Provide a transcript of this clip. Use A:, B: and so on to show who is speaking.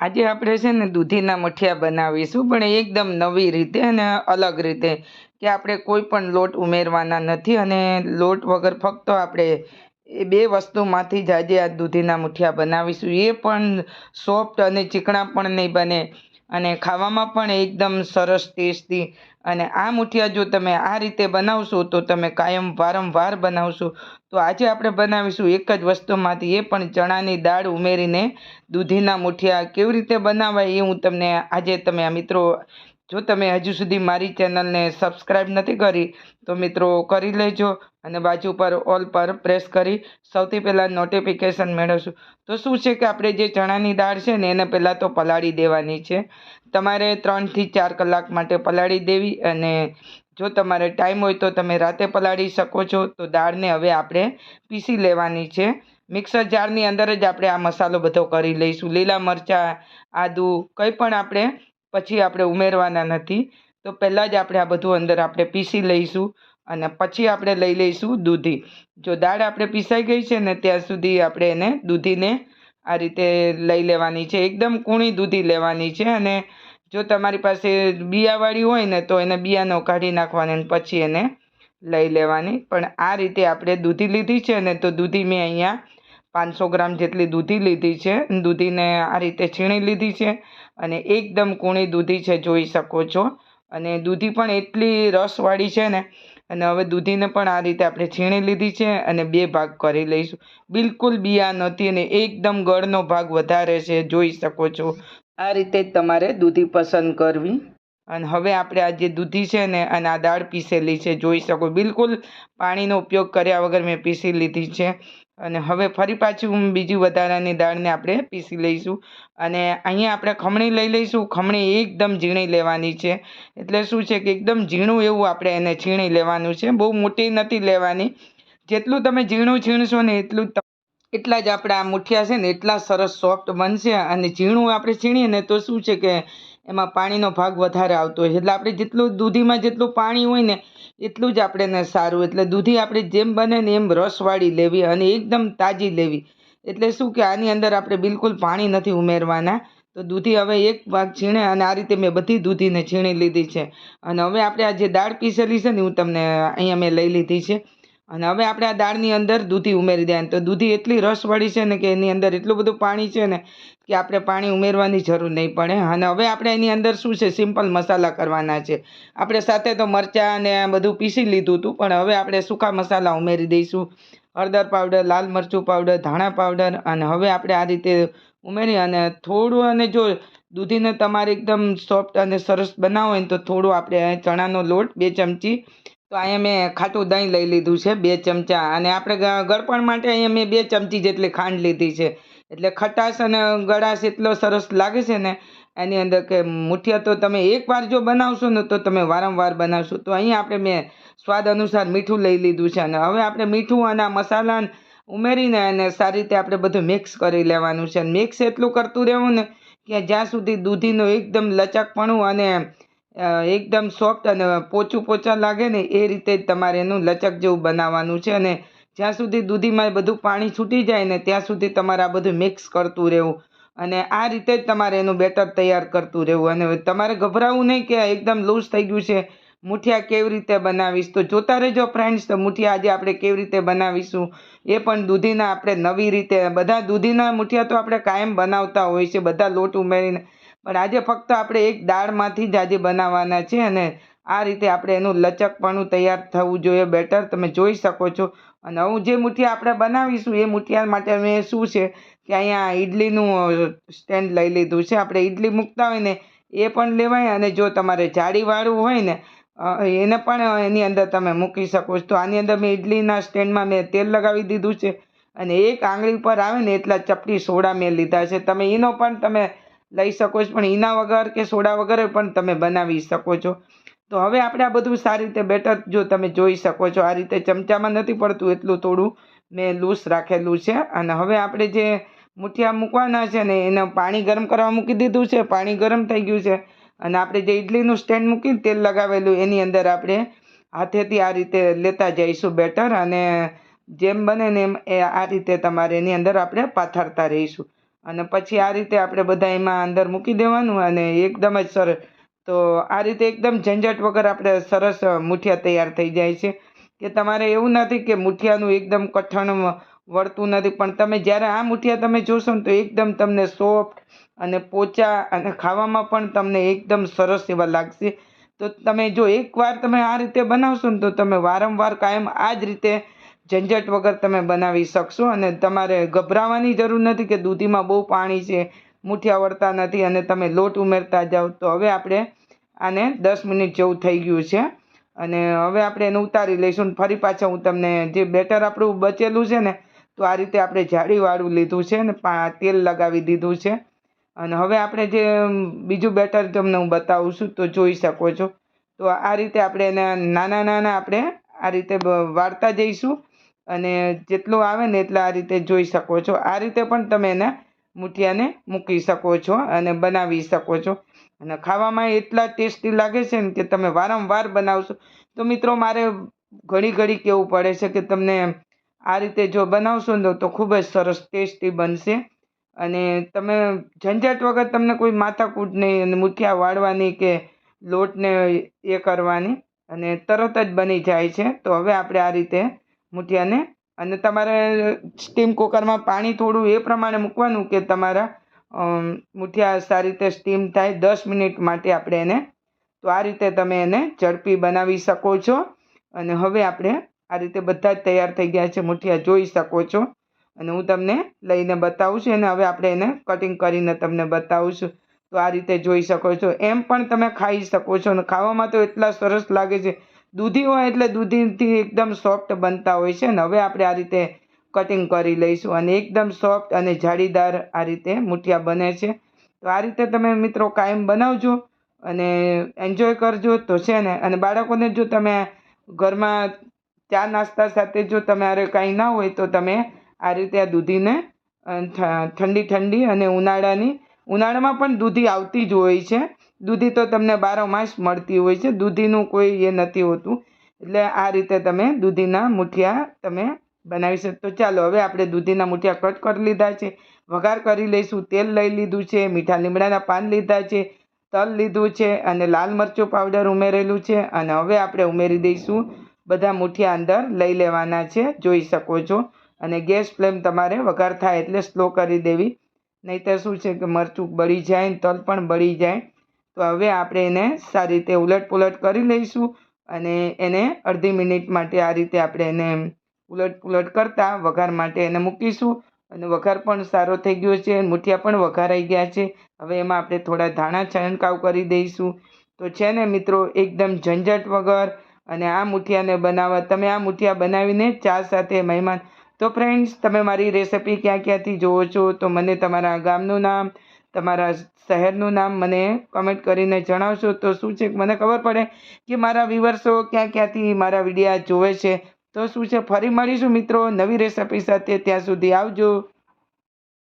A: આજે આપણે છે ને દૂધીના મઠિયા બનાવીશું, પણ એકદમ નવી રીતે અને અલગ રીતે કે આપણે કોઈ પણ લોટ ઉમેરવાના નથી અને લોટ વગર ફક્ત આપણે એ બે વસ્તુમાંથી જ આજે આ દૂધીના મુઠિયા બનાવીશું. એ પણ સોફ્ટ અને ચીકણા પણ નહીં બને અને ખાવામાં પણ એકદમ સરસ ટેસ્ટી અને આ મુઠિયા જો તમે આ રીતે બનાવશો તો તમે કાયમ વારંવાર બનાવશો. તો આજે આપણે બનાવીશું એક જ વસ્તુમાંથી એ પણ ચણાની દાળ ઉમેરીને દૂધીના મુઠિયા કેવી રીતે બનાવાય એ હું તમને આજે તમે આ મિત્રો, જો તમે હજુ સુધી મારી ચેનલને સબસ્ક્રાઈબ નથી કરી, તો મિત્રો કરી લેજો અને બાજુ પર ઓલ પર પ્રેસ કરી સૌથી પહેલાં નોટિફિકેશન મેળવશું. તો શું છે કે આપણે જે ચણાની દાળ છે ને એને પહેલાં તો પલાળી દેવાની છે. તમારે ત્રણથી ચાર કલાક માટે પલાળી દેવી અને જો તમારે ટાઈમ હોય તો તમે રાતે પલાળી શકો છો, તો દાળને હવે આપણે પીસી લેવાની છે. મિક્સર જારની અંદર જ આપણે આ મસાલો બધો કરી લઈશું. લીલા મરચાં, આદું કંઈ પણ આપણે પછી આપણે ઉમેરવાના નથી. તો પહેલાં જ આપણે આ બધું અંદર આપણે પીસી લઈશું અને પછી આપણે લઈ લઈશું દૂધી. જો દાળ આપણે પીસાઈ ગઈ છે ને ત્યાં સુધી આપણે એને દૂધીને આ રીતે લઈ લેવાની છે. એકદમ કૂણી દૂધી લેવાની છે અને જો તમારી પાસે બિયાવાળી હોય ને, તો એને બિયાનો કાઢી નાખવાની અને પછી એને લઈ લેવાની. પણ આ રીતે આપણે દૂધી લીધી છે ને, તો દૂધી મેં અહીંયા પાંચસો ગ્રામ જેટલી દૂધી લીધી છે. દૂધીને આ રીતે છીણી લીધી છે અને એકદમ કૂણી દૂધી છે, જોઈ શકો છો. અને દૂધી પણ એટલી રસવાળી છે ને, અને હવે દૂધીને પણ આ રીતે આપણે છીણી લીધી છે અને બે ભાગ કરી લઈશું. બિલકુલ બિયા નથી અને એકદમ ગળનો ભાગ વધારે છે, જોઈ શકો છો. આ રીતે તમારે દૂધી પસંદ કરવી. અને હવે આપણે આ જે દૂધી છે ને, અને આ દાળ પીસેલી છે, જોઈ શકો. બિલકુલ પાણીનો ઉપયોગ કર્યા વગર મેં પીસી લીધી છે. અને હવે ફરી પાછું બીજી વધારાની દાળને આપણે પીસી લઈશું. અને અહીંયા આપણે ખમણી લઈ લઈશું. ખમણી એકદમ ઝીણી લેવાની છે. એટલે શું છે કે એકદમ ઝીણું એવું આપણે એને છીણી લેવાનું છે. બહુ મોટી નથી લેવાની. જેટલું તમે ઝીણું છીણશો ને એટલું એટલા જ આપણે આ મુઠિયા છે ને એટલા સરસ સોફ્ટ બનશે અને ઝીણું આપણે છીણીએ ને તો શું છે કે એમાં પાણીનો ભાગ વધારે આવતો હોય એટલે આપણે જેટલું દૂધીમાં જેટલું પાણી હોય ને એટલું જ આપણે સારું. એટલે દૂધી આપણે જેમ બને ને એમ રસવાળી લેવી અને એકદમ તાજી લેવી. એટલે શું કે આની અંદર આપણે બિલકુલ પાણી નથી ઉમેરવાના. તો દૂધી હવે એક ભાગ છીણે અને આ રીતે મેં બધી દૂધીને છીણી લીધી છે. અને હવે આપણે આ જે દાળ પીસેલી છે ને હું તમને અહીંયા મેં લઈ લીધી છે. અને હવે આપણે આ દાળની અંદર દૂધી ઉમેરી દઈએ તો દૂધી એટલી રસવાળી છે ને કે એની અંદર એટલું બધું પાણી છે ને કે આપણે પાણી ઉમેરવાની જરૂર નહીં પડે. અને હવે આપણે એની અંદર શું છે? સિમ્પલ મસાલા કરવાના છે. આપણે સાથે તો મરચાં અને બધું પીસી લીધું હતું, પણ હવે આપણે સૂકા મસાલા ઉમેરી દઈશું. હળદર પાવડર, લાલ મરચું પાવડર, ધાણા પાવડર અને હવે આપણે આ રીતે ઉમેરી અને થોડું અને જો દૂધીને તમારે એકદમ સોફ્ટ અને સરસ બનાવો હોય તો થોડું આપણે ચણાનો લોટ બે ચમચી તો અહીંયા મેં ખાટું દહીં લઈ લીધું છે, બે ચમચા. અને આપણે ગળપણ માટે અહીંયા મેં બે ચમચી જેટલી ખાંડ લીધી છે. એટલે ખટાશ અને ગળાશ એટલો સરસ લાગે છે ને, એની અંદર કે મુઠિયા તો તમે એકવાર જો બનાવશો ને તો તમે વારંવાર બનાવશો. તો અહીંયા આપણે મેં સ્વાદ અનુસાર મીઠું લઈ લીધું છે. અને હવે આપણે મીઠું અને મસાલા ઉમેરીને અને સારી રીતે આપણે બધું મિક્સ કરી લેવાનું છે. મિક્સ એટલું કરતું રહેવું ને કે જ્યાં સુધી દૂધીનું એકદમ લચકપણું અને એકદમ સોફ્ટ અને પોચું પોચા લાગે ને એ રીતે જ તમારે એનું લચક જેવું બનાવવાનું છે અને જ્યાં સુધી દૂધીમાં બધું પાણી છૂટી જાય ને ત્યાં સુધી તમારે આ બધું મિક્સ કરતું રહેવું. અને આ રીતે જ તમારે એનું બેટર તૈયાર કરતું રહેવું. અને તમારે ગભરાવું નહીં કે એકદમ લૂઝ થઈ ગયું છે. મુઠિયા કેવી રીતે બનાવીશ? તો જોતા રહેજો ફ્રેન્ડ્સ તો મુઠિયા આજે આપણે કેવી રીતે બનાવીશું? એ પણ દૂધીના આપણે નવી રીતે, બધા દૂધીના મુઠિયા તો આપણે કાયમ બનાવતા હોય છે, બધા લોટ ઉમેરીને. પણ આજે ફક્ત આપણે એક દાળમાંથી જ આજે બનાવવાના છે અને આ રીતે આપણે એનું લચકપણું તૈયાર થવું જોઈએ. બેટર તમે જોઈ શકો છો. અને હું જે મુઠિયા આપણે બનાવીશું એ મુઠિયા માટે મેં શું છે કે અહીંયા ઇડલીનું સ્ટેન્ડ લઈ લીધું છે. આપણે ઇડલી મૂકતા હોય ને એ પણ લેવાય અને જો તમારે જાળીવાળું હોય ને એને પણ એની અંદર તમે મૂકી શકો છો. તો આની અંદર મેં ઇડલીના સ્ટેન્ડમાં મેં તેલ લગાવી દીધું છે અને એક આંગળી પર આવે ને એટલા ચપટી સોડા મેં લીધા છે. તમે એનો પણ તમે લઈ શકો છો, પણ એના વગર કે સોડા વગર પણ તમે બનાવી શકો છો. તો હવે આપણે આ બધું સારી રીતે બેટર જો તમે જોઈ શકો છો. આ રીતે ચમચામાં નથી પડતું એટલું થોડું મેં લૂસ રાખેલું છે. અને હવે આપણે જે મુઠિયા મૂકવાના છે ને, એને પાણી ગરમ કરવા મૂકી દીધું છે, પાણી ગરમ થઈ ગયું છે. અને આપણે જે ઇડલીનું સ્ટેન્ડ મૂકીને તેલ લગાવેલું, એની અંદર આપણે હાથેથી આ રીતે લેતા જઈશું બેટર. અને જેમ બને ને એમ એ આ રીતે તમારે એની અંદર આપણે પાથરતા રહીશું. અને પછી આ રીતે આપણે બધા એમાં અંદર મૂકી દેવાનું અને એકદમ જ સરસ. તો આ રીતે એકદમ ઝંઝટ વગર આપણે સરસ મુઠિયા તૈયાર થઈ જાય છે. કે તમારે એવું નથી કે મુઠિયાનું એકદમ કઠણ વળતું નથી. પણ તમે જ્યારે આ મુઠિયા તમે જોશો ને તો એકદમ તમને સોફ્ટ અને પોચા અને ખાવામાં પણ તમને એકદમ સરસ એવા લાગશે. તો તમે જો એકવાર તમે આ રીતે બનાવશો ને તો તમે વારંવાર કાયમ આ જ રીતે ઝંઝટ વગર તમે બનાવી શકશો અને તમારે ગભરાવાની જરૂર નથી કે દૂધીમાં બહુ પાણી છે, મુઠિયા વળતા નથી અને તમે લોટ ઉમેરતા જાઓ, તો હવે આપણે આને દસ મિનિટ જેવું થઈ ગયું છે. અને હવે આપણે એને ઉતારી લઈશું ફરી પાછા હું તમને જે બેટર આપણું બચેલું છે ને, તો આ રીતે આપણે જાળીવાળું લીધું છે ને તેલ લગાવી દીધું છે. અને હવે આપણે જે બીજું બેટર તમને હું બતાવું છું, તો જોઈ શકો છો. તો આ રીતે આપણે એને નાના નાના આપણે આ રીતે વાળતા જઈશું. અને જેટલું આવે ને એટલા આ રીતે જોઈ શકો છો. આ રીતે પણ તમે એને મુઠિયાને મૂકી શકો છો અને બનાવી શકો છો. અને ખાવામાં એટલા ટેસ્ટી લાગે છે ને કે તમે વારંવાર બનાવશો. તો મિત્રો, મારે ઘડી ઘડી કહેવું પડે છે કે તમને આ રીતે જો બનાવશો ને તો ખૂબ જ સરસ ટેસ્ટી બનશે. અને તમે ઝંઝટ વગર તમને કોઈ માથાકૂટ નહીં અને મૂઠિયા વાળવાની કે લોટને એ કરવાની અને તરત જ બની જાય છે. તો હવે આપણે આ રીતે મુઠિયાને અને તમારે સ્ટીમ કુકરમાં પાણી થોડું એ પ્રમાણે મૂકવાનું કે તમારા મૂઠિયા સારી રીતે સ્ટીમ થાય દસ મિનિટ માટે આપણે એને, તો આ રીતે તમે એને ઝડપી બનાવી શકો છો. અને હવે આપણે આ રીતે બધા જ તૈયાર થઈ ગયા છે, મૂઠિયા જોઈ શકો છો. અને હું તમને લઈને બતાવું છું, અને હવે આપણે એને કટિંગ કરીને તમને બતાવું છું. તો આ રીતે જોઈ શકો છો. એમ પણ તમે ખાઈ શકો છો. અને ખાવામાં તો એટલા સરસ લાગે છે દૂધી હોય એટલે દૂધીથી એકદમ સોફ્ટ બનતા હોય છે ને. હવે આપણે આ રીતે કટિંગ કરી લઈશું અને એકદમ સોફ્ટ અને જાળીદાર આ રીતે મુઠિયા બને છે. તો આ રીતે તમે મિત્રો કાયમ બનાવજો અને એન્જોય કરજો તો છે ને. અને બાળકોને જો તમે ઘરમાં ચા નાસ્તા સાથે જો તમારે કાંઈ ના હોય તો તમે આ રીતે આ દૂધીને ઠંડી ઠંડી અને ઉનાળાની, ઉનાળામાં પણ દૂધી આવતી જ હોય છે. દૂધી તો તમને બારો માસ મળતી હોય છે. દૂધીનું કોઈ એ નથી હોતું. એટલે આ રીતે તમે દૂધીના મુઠિયા તમે બનાવી શકો. તો ચાલો, હવે આપણે દૂધીના મુઠિયા કટ કરી લીધા છે. વઘાર કરી લઈશું. તેલ લઈ લીધું છે. મીઠા લીમડાના પાન લીધા છે. તલ લીધું છે અને લાલ મરચું પાવડર ઉમેરેલું છે. અને હવે આપણે ઉમેરી દઈશું. બધા મુઠિયા અંદર લઈ લેવાના છે. જોઈ શકો છો. અને ગેસ ફ્લેમ તમારે વઘાર થાય એટલે સ્લો કરી દેવી. નહીંતર શું છે કે મરચું બળી જાય તલ પણ બળી જાય. તો હવે આપણે એને સારી રીતે ઉલટ પુલટ કરી લઈશું અને એને અડધી મિનિટ માટે આ રીતે આપણે એને ઉલટ પુલટ કરતાં વઘાર માટે એને મૂકીશું. અને વઘાર પણ સારો થઈ ગયો છે મુઠિયા પણ વઘારાઈ ગયા છે. હવે એમાં આપણે થોડા ધાણા છંટકાવ કરી દઈશું. તો છે ને મિત્રો, એકદમ ઝંઝટ વગર અને આ મુઠિયાને બનાવવા, તમે આ મુઠિયા બનાવીને ચા સાથે મહેમાન. તો ફ્રેન્ડ્સ તમે મારી રેસિપી ક્યાં ક્યાંથી જોવો છો? તો મને તમારા ગામનું નામ તમારા શહેરનું નામ મને કમેન્ટ કરીને જણાવશો તો શું છે? મને ખબર પડે કે મારા વ્યુવર્સો ક્યાં ક્યાંથી મારા વિડીયા જોવે છે. તો શું છે? ફરી મળીશું મિત્રો નવી રેસિપી સાથે. ત્યાં સુધી આવજો.